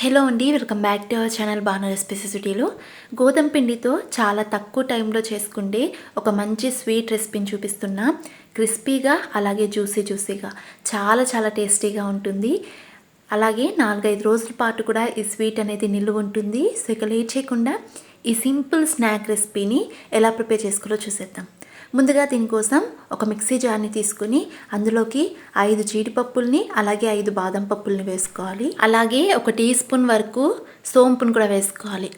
Hello అండి welcome back to our channel Banu రెసిపీసిటీలో గోధుమ పిండితో చాలా తక్కువ టైంలో చేసుకుంటే ఒక మంచి స్వీట్ రెసిపీని చూపిస్తున్నా. క్రిస్పీగా అలాగే జ్యూసీ జ్యూసీగా. చాలా చాలా టేస్టీగా ఉంటుంది. అలాగే నాలుగైదు రోజుల పాటు కూడా ఈ స్వీట్ అనేది నిల్వ ఉంటుంది. సో ఇక లేట్ చేయకుండా ఈ సింపుల్ స్నాక్ రెసిపీని ఎలా ప్రిపేర్ చేసుకోవాలో చూసేద్దాం. ముందుగా దీనికోసం ఒక మిక్సీ జార్ని తీసుకుని అందులోకి ఐదు జీడిపప్పుల్ని అలాగే ఐదు బాదం పప్పుల్ని వేసుకోవాలి. అలాగే ఒక టీ స్పూన్ వరకు సోంపును కూడా వేసుకోవాలి.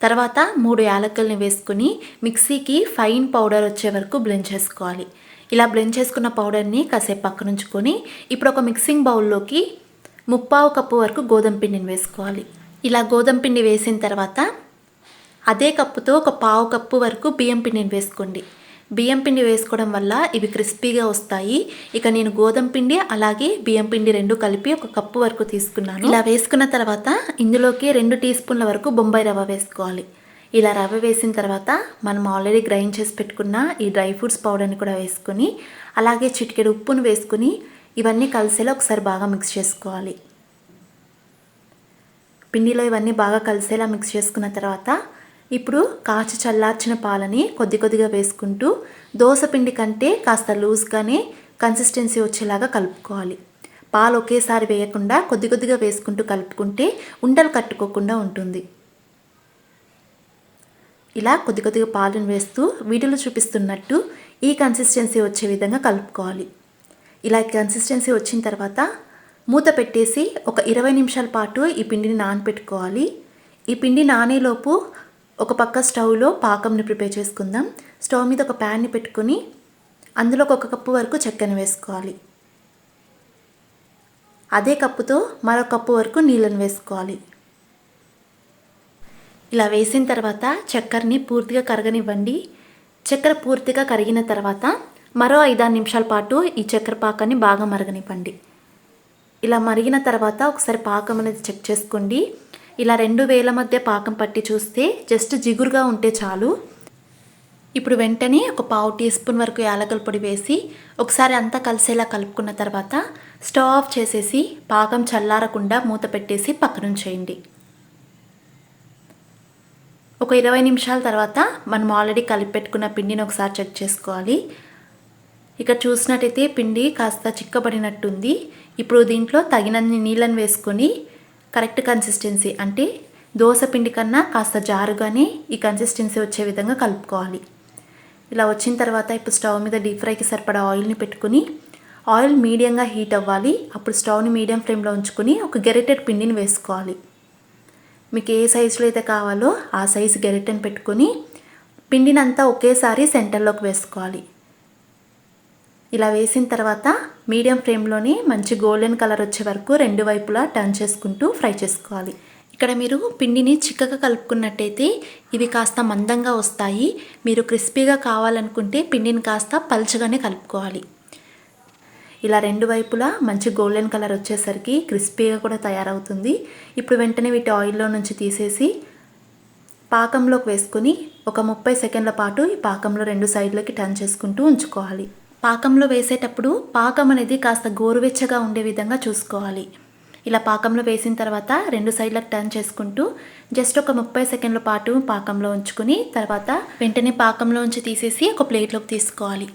తర్వాత మూడు యాలకుల్ని వేసుకుని మిక్సీకి ఫైన్ పౌడర్ వచ్చే వరకు బ్లెండ్ చేసుకోవాలి. ఇలా బ్లెండ్ చేసుకున్న పౌడర్ని కాసేపు పక్కనుంచుకొని ఇప్పుడు ఒక మిక్సింగ్ బౌల్లోకి ముప్పావు కప్పు వరకు గోధుమ పిండిని వేసుకోవాలి. ఇలా గోధుమ పిండి వేసిన తర్వాత అదే కప్పుతో ఒక పావు కప్పు వరకు బియ్యం పిండిని వేసుకోండి. బియ్యం పిండి వేసుకోవడం వల్ల ఇవి క్రిస్పీగా వస్తాయి. ఇక నేను గోధుమ పిండి అలాగే బియ్యం పిండి రెండు కలిపి ఒక కప్పు వరకు తీసుకున్నాను. ఇలా వేసుకున్న తర్వాత ఇందులోకి రెండు టీ స్పూన్ల వరకు బొంబాయి రవ్వ వేసుకోవాలి. ఇలా రవ్వ వేసిన తర్వాత మనం ఆల్రెడీ గ్రైండ్ చేసి పెట్టుకున్న ఈ డ్రై ఫ్రూట్స్ పౌడర్ని కూడా వేసుకొని అలాగే చిటికెడు ఉప్పును వేసుకుని ఇవన్నీ కలిసేలా ఒకసారి బాగా మిక్స్ చేసుకోవాలి. పిండిలో ఇవన్నీ బాగా కలిసేలా మిక్స్ చేసుకున్న తర్వాత ఇప్పుడు కాచి చల్లార్చిన పాలని కొద్ది కొద్దిగా వేసుకుంటూ దోశ పిండి కంటే కాస్త లూజ్గానే కన్సిస్టెన్సీ వచ్చేలాగా కలుపుకోవాలి. పాలు ఒకేసారి వేయకుండా కొద్ది కొద్దిగా వేసుకుంటూ కలుపుకుంటే ఉండలు కట్టుకోకుండా ఉంటుంది. ఇలా కొద్ది కొద్దిగా పాలను వేస్తూ వీటిలో చూపిస్తున్నట్టు ఈ కన్సిస్టెన్సీ వచ్చే విధంగా కలుపుకోవాలి. ఇలా కన్సిస్టెన్సీ వచ్చిన తర్వాత మూత పెట్టేసి ఒక ఇరవై నిమిషాల పాటు ఈ పిండిని నానపెట్టుకోవాలి. ఈ పిండి నానేలోపు ఒక పక్క స్టవ్లో పాకంని ప్రిపేర్ చేసుకుందాం. స్టవ్ మీద ఒక ప్యాన్ని పెట్టుకుని అందులో ఒక కప్పు వరకు చక్కెరని వేసుకోవాలి. అదే కప్పుతో మరో కప్పు వరకు నీళ్ళను వేసుకోవాలి. ఇలా వేసిన తర్వాత చక్కెరని పూర్తిగా కరగనివ్వండి. చక్కెర పూర్తిగా కరిగిన తర్వాత మరో ఐదారు నిమిషాల పాటు ఈ చక్కెర పాకాన్ని బాగా మరగనివ్వండి. ఇలా మరిగిన తర్వాత ఒకసారి పాకం అనేది చెక్ చేసుకోండి. ఇలా రెండు వేల మధ్య పాకం పట్టి చూస్తే జస్ట్ జిగురుగా ఉంటే చాలు. ఇప్పుడు వెంటనే ఒక పావు టీ స్పూన్ వరకు యాలకల పొడి వేసి ఒకసారి అంతా కలిసేలా కలుపుకున్న తర్వాత స్టవ్ ఆఫ్ చేసేసి పాకం చల్లారకుండా మూత పెట్టేసి పక్కనుంచేయండి ఒక ఇరవై నిమిషాల తర్వాత మనం ఆల్రెడీ కలిపి పెట్టుకున్న పిండిని ఒకసారి చెక్ చేసుకోవాలి. ఇక చూసినట్టయితే పిండి కాస్త చిక్కబడినట్టుంది. ఇప్పుడు దీంట్లో తగినన్ని నీళ్ళని వేసుకొని కరెక్ట్ కన్సిస్టెన్సీ అంటే దోశ పిండి కన్నా కాస్త జారుగానే ఈ కన్సిస్టెన్సీ వచ్చే విధంగా కలుపుకోవాలి. ఇలా వచ్చిన తర్వాత ఇప్పుడు స్టవ్ మీద డీప్ ఫ్రైకి సరిపడా ఆయిల్ని పెట్టుకుని ఆయిల్ మీడియంగా హీట్ అవ్వాలి. అప్పుడు స్టవ్ని మీడియం ఫ్లేమ్లో ఉంచుకొని ఒక గెరెటెడ్ పిండిని వేసుకోవాలి. మీకు ఏ సైజులో అయితే కావాలో ఆ సైజు గెరెటెని పెట్టుకొని పిండినంతా ఒకేసారి సెంటర్లోకి వేసుకోవాలి. ఇలా వేసిన తర్వాత మీడియం ఫ్లేమ్లోనే మంచి గోల్డెన్ కలర్ వచ్చే వరకు రెండు వైపులా టర్న్ చేసుకుంటూ ఫ్రై చేసుకోవాలి. ఇక్కడ మీరు పిండిని చిక్కగా కలుపుకున్నట్టయితే ఇవి కాస్త మందంగా వస్తాయి. మీరు క్రిస్పీగా కావాలనుకుంటే పిండిని కాస్త పల్చగానే కలుపుకోవాలి. ఇలా రెండు వైపులా మంచి గోల్డెన్ కలర్ వచ్చేసరికి క్రిస్పీగా కూడా తయారవుతుంది. ఇప్పుడు వెంటనే వీటి ఆయిల్లో నుంచి తీసేసి పాకంలోకి వేసుకుని ఒక ముప్పై సెకండ్ల పాటు ఈ పాకంలో రెండు సైడ్లకి టర్న్ చేసుకుంటూ ఉంచుకోవాలి. పాకంలో వేసేటప్పుడు పాకం అనేది కాస్త గోరువెచ్చగా ఉండే విధంగా చూసుకోవాలి. ఇలా పాకంలో వేసిన తర్వాత రెండు సైడ్లకు టర్న్ చేసుకుంటూ జస్ట్ ఒక ముప్పై సెకండ్ల పాటు పాకంలో ఉంచుకుని తర్వాత వెంటనే పాకంలో ఉంచి తీసేసి ఒక ప్లేట్లోకి తీసుకోవాలి.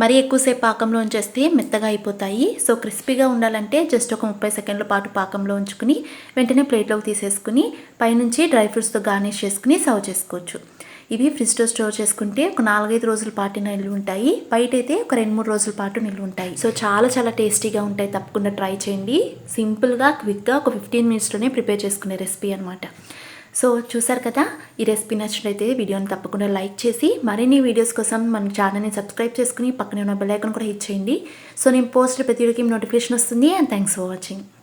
మరీ ఎక్కువసేపు పాకంలో ఉంచేస్తే మెత్తగా అయిపోతాయి. సో క్రిస్పీగా ఉండాలంటే జస్ట్ ఒక ముప్పై సెకండ్ల పాటు పాకంలో ఉంచుకుని వెంటనే ప్లేట్లోకి తీసేసుకుని పైనుంచి డ్రై ఫ్రూట్స్తో గార్నిష్ చేసుకుని సర్వ్ చేసుకోవచ్చు. ఇవి ఫ్రిడ్జ్లో స్టోర్ చేసుకుంటే ఒక నాలుగైదు రోజుల పాటు నిల్వ ఉంటాయి. బయట అయితే ఒక రెండు మూడు రోజుల పాటు నిల్వ ఉంటాయి. సో చాలా చాలా టేస్టీగా ఉంటాయి. తప్పకుండా ట్రై చేయండి. సింపుల్గా క్విక్గా ఒక ఫిఫ్టీన్ మినిట్స్లోనే ప్రిపేర్ చేసుకునే రెసిపీ అనమాట సో చూసారు కదా? ఈ రెసిపీ నచ్చినట్లయితే వీడియోని తప్పకుండా లైక్ చేసి మరిన్ని వీడియోస్ కోసం మన ఛానల్ని సబ్స్క్రైబ్ చేసుకుని పక్కనే ఉన్న బెల్ ఐకాన్ కూడా హిట్ చేయండి. సో నేను పోస్ట్ ప్రతి వీడియోకి నోటిఫికేషన్ వస్తుంది. And thanks for watching.